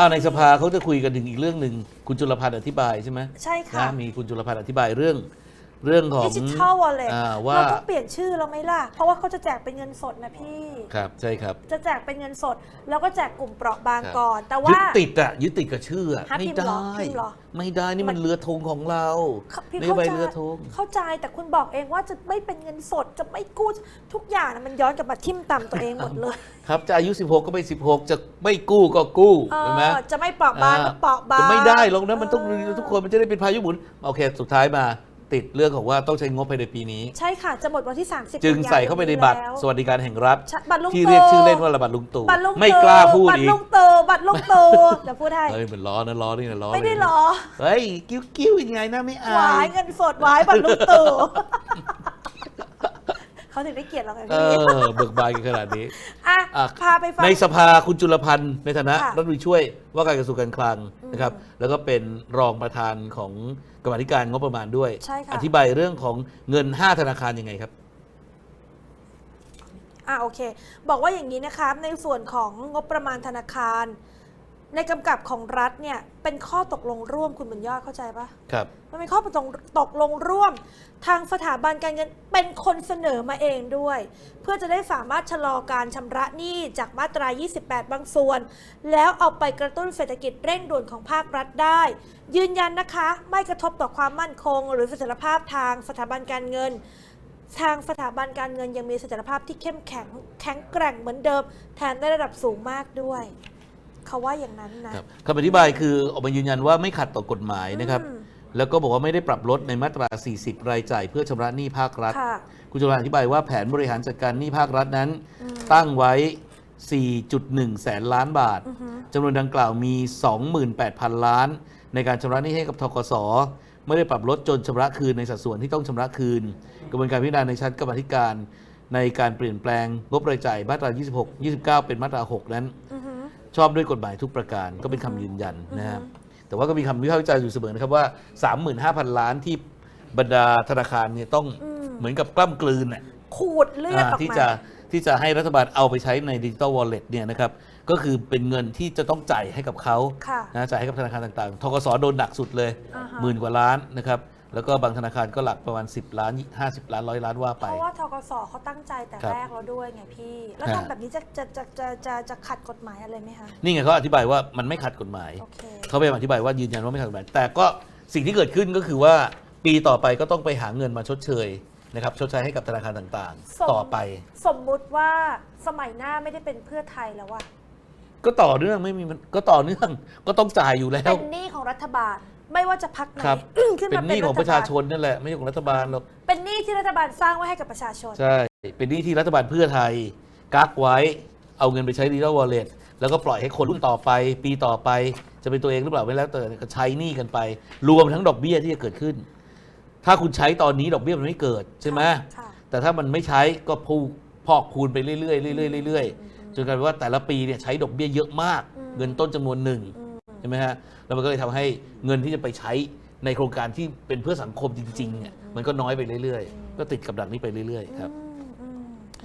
อ้าวในสภาเขาจะคุยกันถึงอีกเรื่องหนึ่งคุณจุลพันธ์อธิบายใช่ไหมใช่ค่ะ นะมีคุณจุลพันธ์อธิบายเรื่อง เรื่องของดิจิทัลวอลเล็ตอ่าว่า เราต้องเปลี่ยนชื่อแล้วไหมล่ะ เพราะว่าเขาจะแจกเป็นเงินสดนะพี่ ครับใช่ครับจะแจกเป็นเงินสด แล้วก็แจกกลุ่มเปราะบางครับก่อน แต่ยึว่า ดติดอะยึดติดกับชื่ออะฮะไม่พิมพ์เหรอได้ พิมพ์เหรอ ไม่ได้นี่มันมันเรือธงของเราพี่นโยเข้าบายใจเรือธง เข้าใจแต่คุณบอกเองว่าจะไม่เป็นเงินสดจะไม่กู้ทุกอย่างนะมันย้อนกลับมาทิ่มตำตัวเองหมดเลยครับจะอายุ 16 ก็ไป16 จะไม่กู้ก็กู้เอเห็นไหมอจะไม่เปราะบางก็เปราะบางจะไม่ได้หรอกนะมันต้องเทุกคนมันจะได้เป็นพายุหมุนโอเค สุดท้ายมา ติดเรื่องของว่าต้องใช้งบภายในปีนี้ ใช่ค่ะ จะหมดวันที่ 30จึงใส่เข้าไปในบัตรแล้วสวัสดิการแห่งรัฐใช่บัตรลุงที่ตู่เรียกชื่อเล่นว่าระบาดลุงตู่บัตรลุงไม่ตู่กล้าพูดบัตรอีกลุงตู่บัตรลุงตู่เดี๋ยวพูดให้เฮ้ยเหมือนล้อนะล้อนี่นะล้อไม่ได้เลยหรอเฮ้ยกิ้วกิ้วยังไงนะไม่อาหวายยเงินสดหวายบัตรลุงตู่ เขาถึงได้เกลียดเราไงเอพี่อเบิกบานกันขนาดนี้ อะอะ พาไปฟัง ในสภาคุณจุลพันธ์ในฐานะค่ะรัฐมนตรีช่วยว่าการกระทรวงการคลังอืมนะครับ แล้วก็เป็นรองประธานของกรรมาธิการงบประมาณด้วย ใช่ค่ะ อธิบายเรื่องของเงิน 5 ธนาคารยังไงครับ อะโอเค บอกว่าอย่างนี้นะคะในส่วนของงบประมาณธนาคาร ในกำกับของรัฐเนี่ยเป็นข้อตกลงร่วมคุณบุญยอดเข้าใจปะครับ มันเป็นข้อตกตกลงร่วม ทางสถาบันการเงินเป็นคนเสนอมาเองด้วย เพื่อจะได้สามารถชะลอการชำระหนี้จากมาตรา 28 บางส่วน แล้วเอาไปกระตุ้นเศรษฐกิจเร่งด่วนของภาครัฐได้ ยืนยันนะคะ ไม่กระทบต่อความมั่นคง หรือเสถียรภาพทางสถาบันการเงินทางสถาบันการเงินยังมีเสถียรภาพที่เข้มแข็งแข็งแกร่งเหมือนเดิมแถมได้ระดับสูงมากด้วย เขาว่าอย่างนั้นนะครับคำอธิบายคือออกมายืนยันว่าไม่ขัดต่อกฎหมายนะครับ อืม แล้วก็บอกว่าไม่ได้ปรับลดในมาตรา 40 รายจ่ายเพื่อชำระหนี้ภาครัฐ ค่ะ คุณจุลพันธ์อธิบายว่าแผนบริหารจัดการหนี้ภาครัฐนั้น อืมตั้งไว้ 4.1 แสนล้านบาท อือฮึจำนวนดังกล่าวมี 28,000 ล้าน ในการชำระหนี้ให้กับทกส ไม่ได้ปรับลดจนชำระคืนในสัดส่วนที่ต้องชำระคืน กระบวนการพิจารณาในชั้นกรรมาธิการ ในการเปลี่ยนแปลงงบรายจ่ายมาตรา 26 29 เป็นมาตรา 6 นั้น อือฮึ ชอบด้วยกฎหมายทุกประการก็เป็นคำยืนยันนะฮะอือฮึแต่ว่าก็มีคำวิพากษ์วิจารณ์อยู่เสมอนะครับว่า 35,000 ล้านที่บรรดาธนาคารเนี่ยต้องอืม เหมือนกับกล้ำกลืนน่ะ ขูดเลือดออ่าอกที่มาจะที่จะให้รัฐบาลเอาไปใช้ในดิจิ t a ลวอลเล็ตเนี่ยนะครับก็คือเป็นเงินที่จะต้องจ่ายให้กับเขาค่ะนะจ่ายให้กับธนาคารต่างๆ ทกสโดนหนักสุดเลย อ่าฮะ หมื่นกว่าล้านนะครับ แล้วก็บางธนาคารก็หลักประมาณ 10 ล้าน 50 ล้านร้อยล้านว่าเพไปราะว่าทกสเขาตั้งใจแต่ครับแรกแล้วด้วยไงพี่ แล้วฮะ ทำแบบนี้จะจะจะจะจะจะขัดกฎหมายอะไรไหมคะ นี่ไงเขาอธิบายว่ามันไม่ขัดกฎหมาย โอเค เขาพยายามอธิบายว่ายืนยันว่าไม่ขัดกฎหมาย แต่ก็สิ่งที่เกิดขึ้นก็คือว่าปีต่อไปก็ต้องไปหาเงินมาชดเชยนะครับชดใช้ให้กับธนาคารต่างส่ง ๆ ต่อไป สมมุติว่าสมัยหน้าไม่ได้เป็นเพื่อไทยแล้วว่าก็ต่อเนื่องไม่มีมันก็ต่อเนื่องก็ต้องจ่ายอยู่แล้วเป็นหนี้ของรัฐบาล ไม่ว่าจะพักไหน ครับ ขึ้นเป็นมาหเป็นนี้ของฐประชาบลชนนั่นแหละไม่ใช่ของรัฐบาลหรอกเป็นหนี้ที่รัฐบาลสร้างไว้ให้กับประชาชน ใช่ เป็นหนี้ที่รัฐบาลเพื่อไทยกักไว้เอาเงินไปใช้ดิจิทัลวอลเล็ตแล้วก็ปล่อยให้คนรุ่นต่อไป ปีต่อไป จะเป็นตัวเองหรือเปล่าไม่แล้วแต่ก็ใช้หนี้กันไป รวมทั้งดอกเบี้ยที่จะเกิดขึ้น ถ้าคุณใช้ตอนนี้ดอกเบี้ยมันไม่เกิดใช่ไหมค่ะ แต่ถ้ามันไม่ใช้ก็พูพอกคูณไปเรื่อยๆเรื่อยๆเรื่อยๆจนกลายเป็นว่าแต่ละปีเนี่ยใช้ดอกเบี้ยเยอะมากอืมเงินต้นจำนวนหนึ่ง อืม ใช่ไหมฮะแล้วมันก็เลยทำให้เงินที่จะไปใช้ในโครงการที่เป็นเพื่อสังคมจริงๆเนี่ยมันก็น้อยไปเรื่อยๆ ก็ติดกับดักนี้ไปเรื่อยๆครับ อืมอืม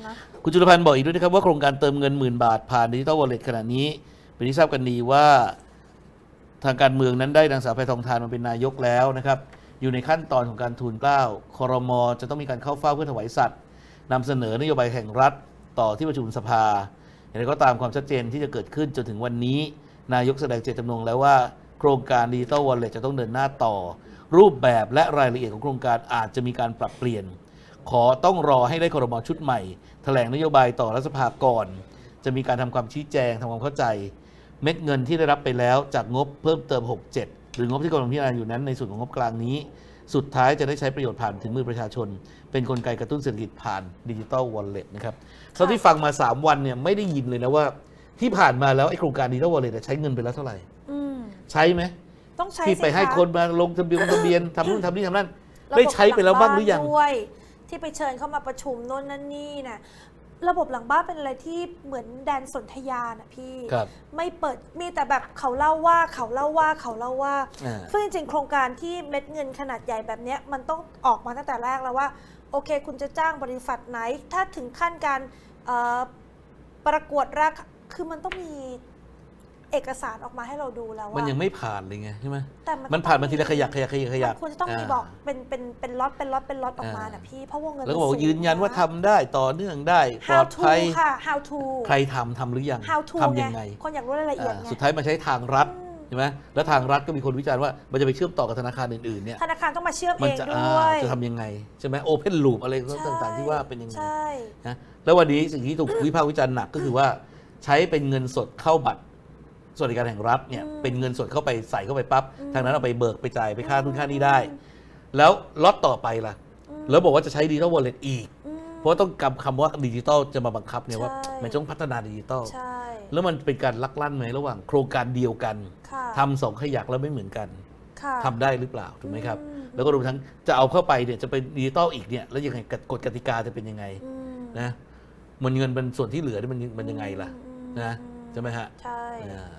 นะ คุณจุลพันธ์บอกอีกด้วยนะครับว่าโครงการเติมเงินหมื่นบาทผ่านดิจิตอลวอลเล็ตขณะนี้ เป็นที่ทราบกันดีว่าทางการเมืองนั้นได้นางสาวแพทองทานมาเป็นนายกแล้วนะครับ อยู่ในขั้นตอนของการทูลเกล้าคอรมอจะต้องมีการเข้าเฝ้าเพื่อถวายสัตย์นำเสนอนโยบายแห่งรัฐต่อที่ประชุมสภาอย่างไรก็ตามความชัดเจนที่จะเกิดขึ้นจนถึงวันนี้ นายกแสดงเจตจำนงแล้วว่า โครงการดิจิตอลวอลเล็ตจะต้องเดินหน้าต่อ รูปแบบและรายละเอียดของโครงการอาจจะมีการปรับเปลี่ยน ขอต้องรอให้ได้ครมชุดใหม่แถลงนโยบายต่อรัฐสภาก่อน จะมีการทำความชี้แจงทำความเข้าใจ เม็ดเงินที่ได้รับไปแล้วจากงบเพิ่มเติม 67 หรืองบที่กำลังพิจารณาอยู่นั้นในส่วนของงบกลางนี้ สุดท้ายจะได้ใช้ประโยชน์ผ่านถึงมือประชาชน เป็นนกลไกกระตุ้นเศรษฐกิจผ่านดิจิตอลวอลเล็ตนะครับเท่าที่ฟังมา 3 วันเนี่ยไม่ได้ยินเลยนะว่า ที่ผ่านมาแล้วไอ้โครงการดิจิตอลวอลเล็ตใช้เงินไปแล้วเท่าไหร่ อืมใช้ไหมต้องใช้ที่ไปสิะให้คนมาลงทะเบียนทะเบียนทำนู่นทำนี่ทำนั่น ระบบได้ใช้ไปแล้วบ้างหรือยัง ลัด้วยที่ไปเชิญเข้ามาประชุมโน่นนั่นนี่น่ะระบบหลังบ้านเป็นอะไรที่เหมือนแดนสนธยาน่ะพี่ ครับ ไม่เปิดมีแต่แบบเขาเล่าว่าเขาเล่าว่าเขาเล่าว่าอ่า ซึ่งจริงๆโครงการที่เม็ดเงินขนาดใหญ่แบบเนี้ยมันต้องออกมาตั้งแต่แรกแล้วว่า โอเค คุณจะจ้างบริษัทไหน ถ้าถึงขั้นการเอ่อประกวดราคา คือมันต้องมีเอเอกสารออกมาให้เราดูแล้วว่า มันยังไม่ผ่านเลยไงใช่ไหมแต่มันผ่านมาทีละขยักขยักขยักขยักมันควรจะต้องมีบอกเป็นเป็นเป็นล็อตเป็นล็อตเป็นล็อตออกมาอ่าน่ะพี่เพราะวงเงินแล้วก็บอกมัสูงยืนยันว่าทำได้ต่อเนื่องได้ปล how อด to ภัยค่ะ how to ใครทำทำหรือยัง how to ทำยังไงคนอยากรู้รายละเอียดอ่าไงสุดท้ายมาใช้ทางรัฐอืมใช่ไหมแล้วทางรัฐก็มีคนวิจารณ์ว่ามันจะไปเชื่อมต่อกับธนาคารอื่นๆเนี่ยธนาคารต้องมาเชื่อมมัเองจะด้อ่าวยจะทำยังไงใช่ไหมโอเพนลูปอะไรใช่ต่างๆที่ว่าเป็นยังไงใช่นะแล้ววันนี้สิ่งที่ถูกวิพากษ์วิจารณ์หนักก็คือว่า ใช้เป็นเงินสดเข้าบัตรสวัสดิการแห่งรัฐเนี่ยเป็นเงินสดเข้าไปใส่เข้าไปปั๊บทางนั้นเอาไปเบิกไปจ่ายไปค่านู่นค่านี้ได้ แล้วล็อตต่อไปล่ะ แล้วบอกว่าจะใช้ดิจิ t a ลวอลเล็ตอีก อืม เพราะว่าต้องกำคำว่าดิจิตอลจะมาบังคับเนี่ยว่าใช่ มันต้องพัฒนาดิจิตอลใช่แล้วมันเป็นการลักลั่นไหมระหว่างโครงการเดียวกันค่ะทำสองขยักแล้วไม่เหมือนกันค่ะ ทำได้หรือเปล่าถูกไหมครับ อืม แล้วก็รวมทั้งจะเอาเข้าไปเนี่ยจะเป็นดิจิตอลอีกเนี่ยแล้วยังไงกฎกติกาจะเป็นยังไงอืมนะมันเงินเป็นส่วนที่เหลือนี่มันมันยังไงล่ะอืม นะใช่ไหมฮะใช่ อ่า